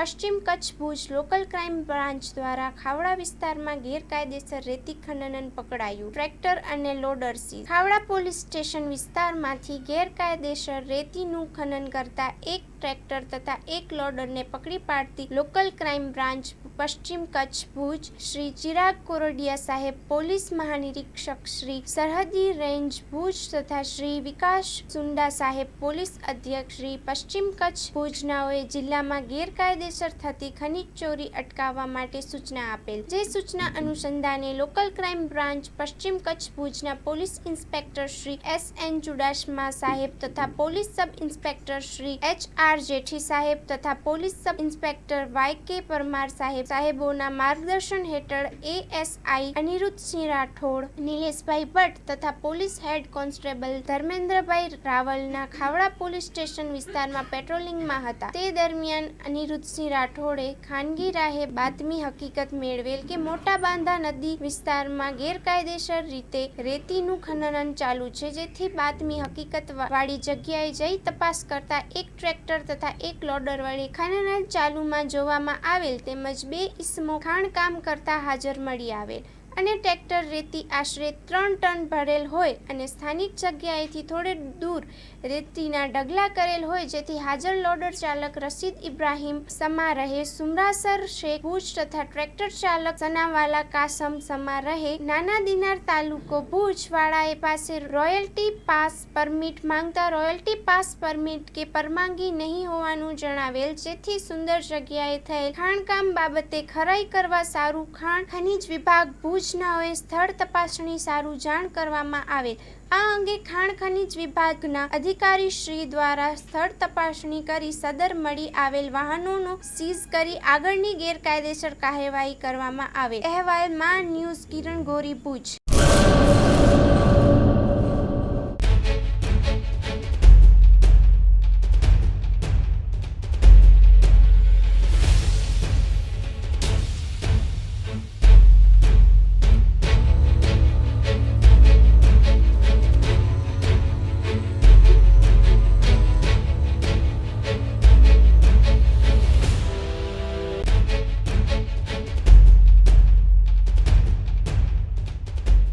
પશ્ચિમ Kutch Bhuj local crime branch દ્વારા ખાવડા વિસ્તારમાં ગેરકાયદેસર રેતી ખનન પકડાયું. ટ્રેક્ટર અને લોડર ખાવડા પોલીસ સ્ટેશન વિસ્તારમાંથી ગેરકાયદેસર રેતીનું ખનન કરતા એક ટ્રેક્ટર તથા એક લોડરને પકડી પાડતી લોકલ ક્રાઇમ બ્રાન્ચ પશ્ચિમ કચ્છ ભુજ શ્રી ચિરાગ કોરોડિયા સાહેબ, પોલીસ મહાનિરીક્ષક શ્રી સરહદી રેન્જ ભુજ તથા શ્રી વિકાસ સુંડા સાહેબ, પોલીસ અધ્યક્ષ શ્રી પશ્ચિમ કચ્છ ભુજનાઓએ જિલ્લામાં ગેરકાયદેસર થતી ખનીજ ચોરી અટકાવવા માટે સૂચના આપેલ. જે સૂચના અનુસંધાને લોકલ ક્રાઇમ બ્રાન્ચ પશ્ચિમ કચ્છ ભુજના police inspector Shri S N Chudasama સાહેબ તથા police sub inspector Shri H R Jethi સાહેબ તથા પોલીસ સબ ઇન્સ્પેક્ટર વાય કે પરમાર સાહેબ સાહેબોના માર્ગદર્શન હેઠળ એએસઆઈ અનિરુદ્ધસિંહ રાઠોડ, નિલેશભાઈ ભટ્ટ તથા પોલીસ હેડ કોન્સ્ટેબલ ધર્મેન્દ્રભાઈ રાવલના ખાવડા પોલીસ સ્ટેશન વિસ્તારમાં પેટ્રોલિંગમાં હતા. તે દરમિયાન અનિરુદ્ધસિંહ રાઠોડે ખાનગી રાહે બાતમી હકીકત મેળવેલ કે મોટા બાંધા નદી વિસ્તારમાં ગેરકાયદેસર રીતે રેતીનું ખનન ચાલુ છે, જેથી બાતમી હકીકત વાળી જગ્યાએ જઈ તપાસ કરતા એક ટ્રેક્ટર તથા એક લોડર વાળી ખનન ચાલુમાં જોવામાં આવેલ તેમજ બે ઈસમો ખાણકામ કરતા હાજર મળી આવેલ. અને ટ્રેક્ટર રેતી આશરે ત્રણ ટન ભરેલ હોય અને સ્થાનિક જગ્યાએથી થોડે દૂર રેતીના ઢગલા કરેલ હોય જેથી હાજર લોડર ચાલક રશીદ ઇબ્રાહીમ સમા રહે, સુમરાસર શેખ ભુજ તથા ટ્રેક્ટર ચાલક સનાવાલા કાસમ સમા રહે, નાના દિનાર તાલુકો ભુજ વાળાએ પાસે રોયલ્ટી પાસ પરમિટ માંગતા રોયલ્ટી પાસ પરમિટ કે પરવાનગી નહીં હોવાનું જણાવેલ, જેથી સુંદર જગ્યાએ થયેલ ખાણકામ બાબતે ખરાઈ કરવા સારું ખાણ ખનીજ વિભાગ ભુજનાઓએ સ્થળ તપાસણી સારું જાણ કરવામાં આવેલ આ અંગે ખાણ ખનીજ વિભાગના અધિકારી શ્રી દ્વારા સ્થળ તપાસણી કરી સદર મળી આવેલ વાહનોનો સીઝ કરી આગળની ગેરકાયદેસર કાર્યવાહી કરવામાં આવે. અહેવાલમાં ન્યૂઝ કિરણ ગોરી ભુજ.